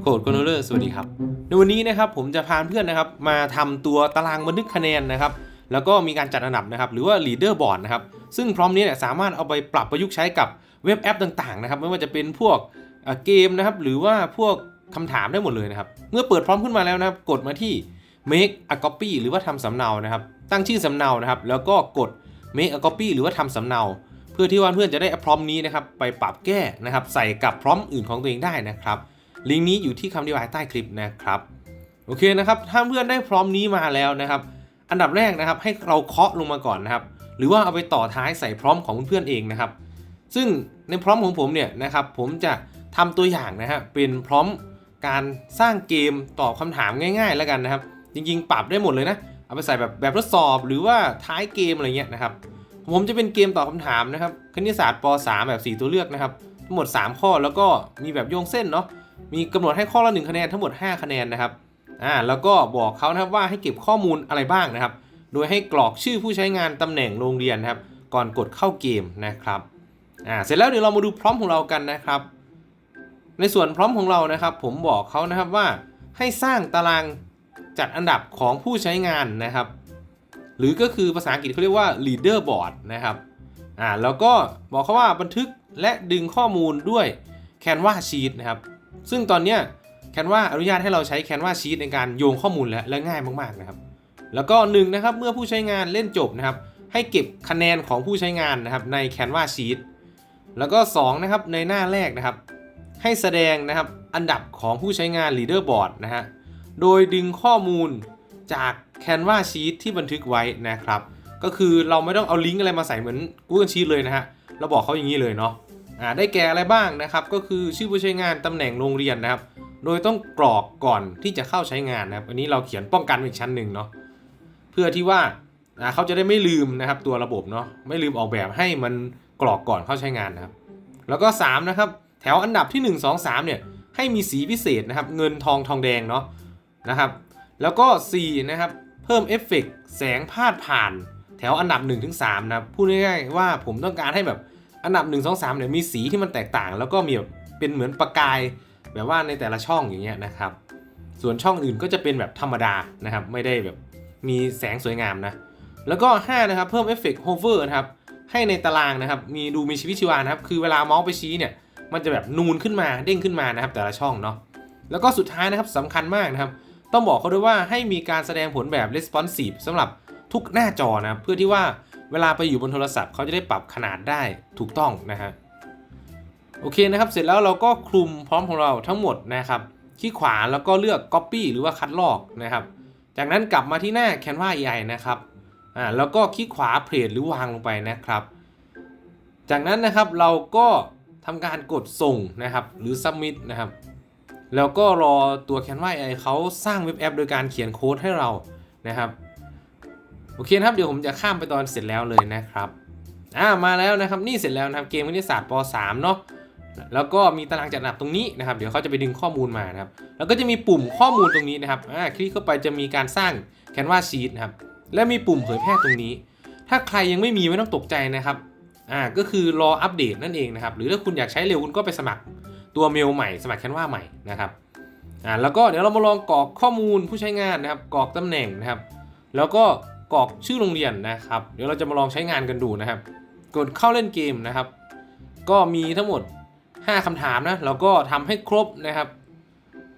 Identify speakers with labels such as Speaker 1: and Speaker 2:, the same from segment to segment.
Speaker 1: โคดคอนโทรลเลอร์สวัสดีครับ ในวันนี้นะครับผมจะพาเพื่อนนะครับ มาทำตัวตารางบันทึกคะแนนนะครับ แล้วก็มีการจัดอันดับนะครับ หรือว่า leader board นะครับ ซึ่งพร้อมนี้เนี่ยสามารถเอาไปปรับประยุกต์ใช้กับเว็บแอปต่างๆนะครับ ไม่ว่าจะเป็นพวกเกมนะครับ หรือว่าพวกคำถามได้หมดเลยนะครับ เมื่อเปิดพร้อมขึ้นมาแล้วนะครับ กดมาที่ make a copy หรือว่าทำสำเนานะครับ ตั้งชื่อสำเนานะครับ แล้วก็กด make a copy หรือว่าทำสำเนา เพื่อที่ว่าเพื่อนจะได้พร้อมนี้นะครับ ไปปรับแก้นะครับ ใส่กับพร้อมอื่นของตัวเองได้นะครับ ลิงก์นี้อยู่ที่คำอธิบายใต้คลิปนะครับ โอเคนะครับ ถ้าเพื่อนได้พร้อมนี้มาแล้วนะครับ อันดับแรกนะครับให้เราเคาะลงมาก่อนนะครับ หรือว่าเอาไปต่อท้ายใส่พร้อมของเพื่อนเองนะครับ ซึ่งในพร้อมของผมเนี่ยนะครับผมจะทำตัวอย่างนะฮะเป็นพร้อมการสร้างเกมตอบคำถามง่าย ๆ แล้วกันนะครับ จริงๆ ปรับได้หมดเลยนะ เอาไปใส่แบบแบบทดสอบหรือว่าท้ายเกมอะไรเงี้ยนะครับ ผมจะเป็นเกมตอบคำถามนะครับ คณิตศาสตร์ป .3 แบบ 4 ตัวเลือกนะครับ ทั้งหมด 3 ข้อแล้วก็มีแบบโยงเส้นเนาะ มีกำหนดให้ข้อละ1คะแนนทั้งหมด 5 คะแนนนะครับอ่าแล้วก็บอกเขานะครับว่าให้เก็บข้อมูลอะไรบ้างนะครับ โดยให้กรอกชื่อผู้ใช้งานตำแหน่งโรงเรียนนะครับ ก่อนกดเข้าเกมนะครับอ่าเสร็จแล้วเดี๋ยวเรามาดูพร้อมของเรากันนะครับ ในส่วนพร้อมของเรานะครับ ผมบอกเขานะครับว่าให้สร้างตารางจัดอันดับของผู้ใช้งานนะครับ หรือก็คือภาษาอังกฤษเขาเรียกว่า leader board นะครับอ่าแล้วก็บอกเขาว่าบันทึกและดึงข้อมูลด้วย Canva Sheet นะครับ ซึ่งตอนเนี้ย Canva อนุญาตให้เราใช้ Canva Sheet ในการโยงข้อมูลและและง่ายมากๆนะครับ แล้วก็หนึ่งนะครับเมื่อผู้ใช้งานเล่นจบนะครับ ให้เก็บคะแนนของผู้ใช้งานนะครับใน Canva Sheet แล้วก็2นะครับในหน้าแรกนะครับ ให้แสดงนะครับอันดับของผู้ใช้งาน Leaderboard นะฮะโดยดึงข้อมูลจาก Canva Sheet ที่บันทึกไว้นะครับ ก็คือเราไม่ต้องเอาลิงก์อะไรมาใส่เหมือน Google Sheet เลยนะฮะเราบอกเขาอย่างนี้เลยเนาะ ได้แก่อะไรบ้างนะครับ ก็คือชื่อผู้ใช้งานตำแหน่งโรงเรียนนะครับ โดยต้องกรอกก่อนที่จะเข้าใช้งานนะครับ อันนี้เราเขียนป้องกันอีกชั้นหนึ่งเนาะเพื่อที่ว่าเขาจะได้ไม่ลืมนะครับตัวระบบเนาะไม่ลืมออกแบบให้มันกรอกก่อนเข้าใช้งานนะครับ แล้วก็ 3 นะครับ แถวอันดับที่ 1 2 3เนี่ยให้มีสีพิเศษนะครับ เงินทองทองแดงเนาะนะครับ แล้วก็ 4 นะครับ เพิ่มเอฟเฟกต์แสงพาดผ่าน แถวอันดับ1ถึง3นะครับพูดง่ายๆว่าผมต้องการให้แบบ อันดับ 1 2 3เนี่ยมีสีที่มันแตกต่าง แล้วก็มีแบบเป็นเหมือนประกายแบบว่าในแต่ละช่องอย่างเงี้ยนะครับ ส่วนช่องอื่นก็จะเป็นแบบธรรมดานะครับ ไม่ได้แบบมีแสงสวยงามนะ แล้วก็ 5 นะครับ เพิ่มเอฟเฟกต์โฮเวอร์นะครับ ให้ในตารางนะครับ มีดูมีชีวิตชีวานะครับ คือเวลาเมาส์ไปชี้เนี่ย มันจะแบบนูนขึ้นมาเด้งขึ้นมานะครับ แต่ละช่องเนาะ แล้วก็สุดท้ายนะครับสำคัญมากนะครับ ต้องบอกเขาด้วยว่าให้มีการแสดงผลแบบ responsive สำหรับทุกหน้าจอนะ เพื่อที่ว่า เวลาไปอยู่บนโทรศัพท์เขาจะได้ปรับขนาดได้ถูกต้องนะฮะโอเคนะครับ เสร็จแล้วเราก็คลุมพร้อมของเราทั้งหมดนะครับคลิกขวาแล้วก็เลือก copy หรือว่าคัดลอกนะครับ จากนั้นกลับมาที่หน้า Canva AI นะครับอ่าแล้วก็คลิกขวาเพลทหรือวางลงไปนะครับ จากนั้นนะครับเราก็ทำการกดส่งนะครับหรือ submit นะครับ แล้วก็รอตัว Canva AI เขาสร้างเว็บแอป โดยการเขียนโค้ดให้เรานะครับ โอเคนะครับเดี๋ยวผมจะข้ามไปตอนเสร็จแล้วเลยนะครับอ่ามาแล้วนะครับนี่เสร็จแล้วนะครับเกมคณิตศาสตร์ป .3 เนาะแล้วก็มีตารางจัดอันดับตรงนี้นะครับ เดี๋ยวเขาจะไปดึงข้อมูลมานะครับ แล้วก็จะมีปุ่มข้อมูลตรงนี้นะครับอ่าคลิกเข้าไปจะมีการสร้าง Canva Sheet นะครับ และมีปุ่มเผยแพร่ตรงนี้ ถ้าใครยังไม่มีไม่ต้องตกใจนะครับอ่าก็คือรออัปเดตนั่นเองนะครับ หรือถ้าคุณอยากใช้เร็วคุณก็ไปสมัครตัวเมลใหม่ สมัคร Canva ใหม่นะครับอ่าแล้วก็เดี๋ยวเรามาลองกรอกข้อมูลผู้ใช้งานนะครับ กรอกตำแหน่งนะครับ แล้วก็ กรอกชื่อโรงเรียนนะครับ เดี๋ยวเราจะมาลองใช้งานกันดูนะครับ กดเข้าเล่นเกมนะครับ ก็มีทั้งหมด 5คำถามนะเราก็ทำให้ครบนะครับ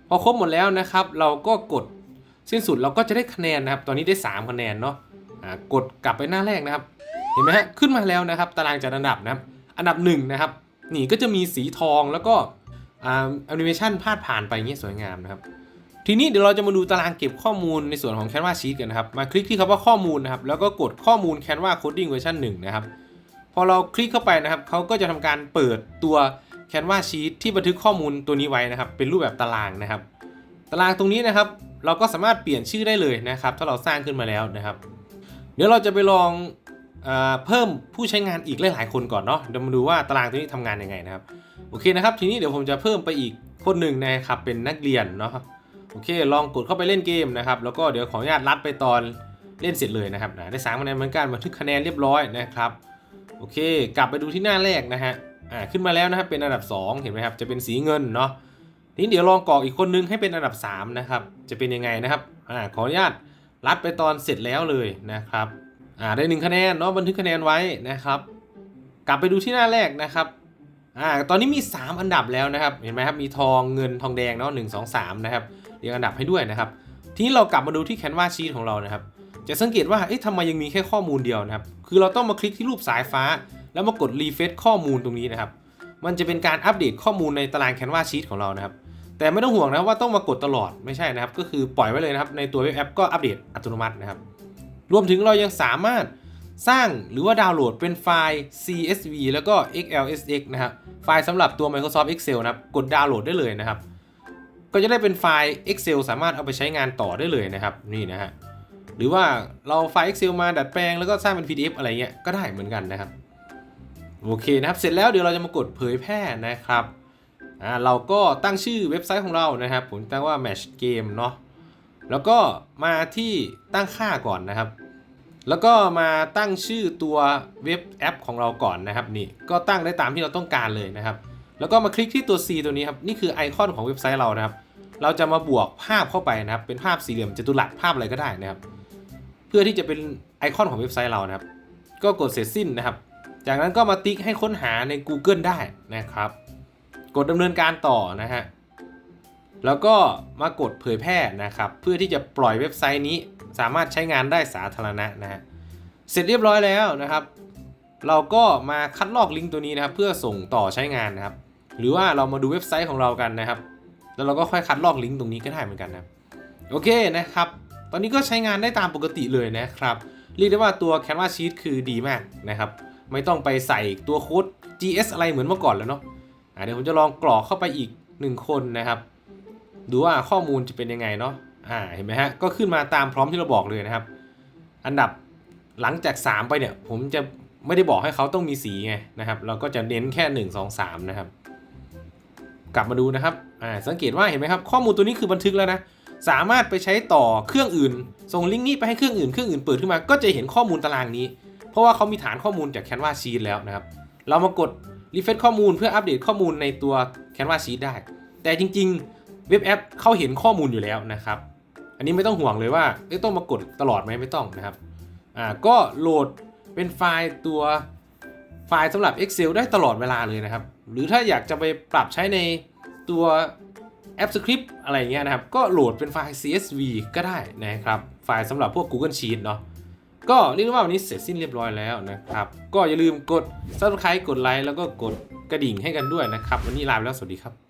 Speaker 1: พอครบหมดแล้วนะครับ เราก็กดสิ้นสุดเราก็จะได้คะแนนนะครับ ตอนนี้ได้ 3 คะแนนเนาะกดกลับไปหน้าแรกนะครับ เห็นไหมฮะขึ้นมาแล้วนะครับ ตารางจัดอันดับนะครับ อันดับหนึ่งนะครับนี่ก็จะมีสีทองแล้วก็อ่าแอนิเมชันพาดผ่านไปอย่างเงี้ยสวยงามนะครับ ทีนี้เดี๋ยวเราจะมาดูตารางเก็บข้อมูลในส่วนของ Canva Sheet กันนะครับ มาคลิกที่คำว่าข้อมูลนะครับ แล้วก็กดข้อมูล Canva Coding เวอร์ชัน1นะครับ พอเราคลิกเข้าไปนะครับ เขาก็จะทำการเปิดตัว Canva Sheet ที่บันทึกข้อมูลตัวนี้ไว้นะครับ เป็นรูปแบบตารางนะครับ ตารางตรงนี้นะครับ เราก็สามารถเปลี่ยนชื่อได้เลยนะครับ ถ้าเราสร้างขึ้นมาแล้วนะครับ เดี๋ยวเราจะไปลองเอเพิ่มผู้ใช้งานอีกหลายๆคนก่อนเนาะ เดี๋ยวมาดูว่าตารางตัวนี้ทำงานยังไงนะครับ โอเคนะครับ ทีนี้เดี๋ยวผมจะเพิ่มไปอีกคนหนึ่งนะครับ เป็นนักเรียนเนาะ โอเค ลองกดเข้าไปเล่นเกมนะครับ แล้วก็เดี๋ยวขออนุญาตลัดไปตอนเล่นเสร็จเลยนะครับนะได้สามคะแนนเหมือนกันบันทึกคะแนนเรียบร้อยนะครับ โอเค กลับไปดูที่หน้าแรกนะฮะ อ่า ขึ้นมาแล้วนะครับเป็นอันดับ 2 เห็นไหมครับ จะเป็นสีเงินเนาะ นี้เดี๋ยวลองกรอกอีกคนนึงให้เป็นอันดับ 3 นะครับ จะเป็นยังไงนะครับ อ่า ขออนุญาตรัดไปตอนเสร็จแล้วเลยนะครับ อ่า ได้หนึ่งคะแนนเนาะ บันทึกคะแนนไว้นะครับ กลับไปดูที่หน้าแรกนะครับ อ่าตอนนี้มี 3 อันดับแล้วนะครับ เห็นไหมครับมีทองเงินทองแดงเนาะหนึ่งสองสามนะครับเรียงอันดับให้ด้วยนะครับ ทีนี้เรากลับมาดูที่แคนวาชีตของเรานะครับ จะสังเกตว่าเอ๊ะทำไมยังมีแค่ข้อมูลเดียวนะครับ คือเราต้องมาคลิกที่รูปสายฟ้า แล้วมากดรีเฟซข้อมูลตรงนี้นะครับ มันจะเป็นการอัปเดตข้อมูลในตารางแคนวาชีตของเรานะครับ แต่ไม่ต้องห่วงนะว่าต้องมากดตลอดไม่ใช่นะครับ ก็คือปล่อยไว้เลยนะครับในตัวเว็บแอปก็อัปเดตอัตโนมัตินะครับ รวมถึงเรายังสามารถ สร้างหรือว่าดาวน์โหลดเป็นไฟล์ CSV แล้วก็ XLSX นะครับ ไฟล์สำหรับตัว Microsoft Excel นะครับ กดดาวน์โหลดได้เลยนะครับ ก็จะได้เป็นไฟล์ Excel สามารถเอาไปใช้งานต่อได้เลยนะครับ นี่นะฮะ หรือว่าเราไฟล์ Excel มาดัดแปลงแล้วก็สร้างเป็น PDF อะไรเงี้ย ก็ได้เหมือนกันนะครับ โอเคนะครับ เสร็จแล้วเดี๋ยวเราจะมากดเผยแพร่นะครับ อ่า เราก็ตั้งชื่อเว็บไซต์ของเรานะครับ ผมตั้งว่า Match Game เนาะ แล้วก็มาที่ตั้งค่าก่อนนะครับ แล้วก็มาตั้งชื่อตัวเว็บแอปของเราก่อนนะครับนี่ก็ตั้งได้ตามที่เราต้องการเลยนะครับ แล้วก็มาคลิกที่ตัว C ตัวนี้ครับนี่คือไอคอนของเว็บไซต์เรานะครับ เราจะมาบวกภาพเข้าไปนะครับ เป็นภาพสี่เหลี่ยมจัตุรัสภาพอะไรก็ได้นะครับ เพื่อที่จะเป็นไอคอนของเว็บไซต์เรานะครับ ก็กดเสร็จสิ้นนะครับ จากนั้นก็มาติ๊กให้ค้นหาใน Google ได้นะครับ กดดำเนินการต่อนะฮะแล้วก็มากดเผยแพร่นะครับ เพื่อที่จะปล่อยเว็บไซต์นี้ สามารถใช้งานได้สาธารณะนะฮะเสร็จเรียบร้อยแล้วนะครับ เราก็มาคัดลอกลิงก์ตัวนี้นะครับ เพื่อส่งต่อใช้งานนะครับ หรือว่าเรามาดูเว็บไซต์ของเรากันนะครับ แล้วเราก็ค่อยคัดลอกลิงก์ตรงนี้ก็ได้เหมือนกันนะโอเคนะครับ ตอนนี้ก็ใช้งานได้ตามปกติเลยนะครับเรียกได้ว่าตัว Canva Sheet คือดีมากนะครับ ไม่ต้องไปใส่ตัวโค้ด GS อะไรเหมือนเมื่อก่อนแล้วเนาะะเดี๋ยวผมจะลองกรอกเข้าไปอีก 1 คนนะครับ ดูว่าข้อมูลจะเป็นยังไงเนาะ อ่าเห็นไหมฮะก็ขึ้นมาตามพร้อมที่เราบอกเลยนะครับ อันดับหลังจาก 3 ไปเนี่ย ผมจะไม่ได้บอกให้เขาต้องมีสีไงนะครับ เราก็จะเน้นแค่ 1 2 3 นะครับ กลับมาดูนะครับอ่าสังเกตว่าเห็นไหมครับ ข้อมูลตัวนี้คือบันทึกแล้วนะสามารถไปใช้ต่อเครื่องอื่น ส่งลิงก์นี้ไปให้เครื่องอื่นเครื่องอื่นเปิดขึ้นมาก็จะเห็นข้อมูลตารางนี้ เพราะว่าเขามีฐานข้อมูลจาก Canva Sheet แล้วนะครับ เรามากดรีเฟซข้อมูลเพื่ออัปเดตข้อมูลในตัว Canva Sheet ได้ แต่จริง ๆ เว็บแอปเขาเห็นข้อมูลอยู่แล้วนะครับ อันนี้ไม่ต้องห่วงเลยว่าต้องมากดตลอดไหมไม่ต้องนะครับอ่าก็โหลดเป็นไฟล์ตัวไฟล์สำหรับ Excel ได้ตลอดเวลาเลยนะครับ หรือถ้าอยากจะไปปรับใช้ในตัวแอปสคริปต์อะไรเงี้ยนะครับ ก็โหลดเป็นไฟล์ CSV ก็ได้นะครับ ไฟล์สำหรับพวก Google Sheet เนาะก็เรียกได้ว่าวันนี้เสร็จสิ้นเรียบร้อยแล้วนะครับ ก็อย่าลืมกด subscribe กดไลค์แล้วก็กดกระดิ่งให้กันด้วยนะครับ วันนี้ลาไปแล้วสวัสดีครับ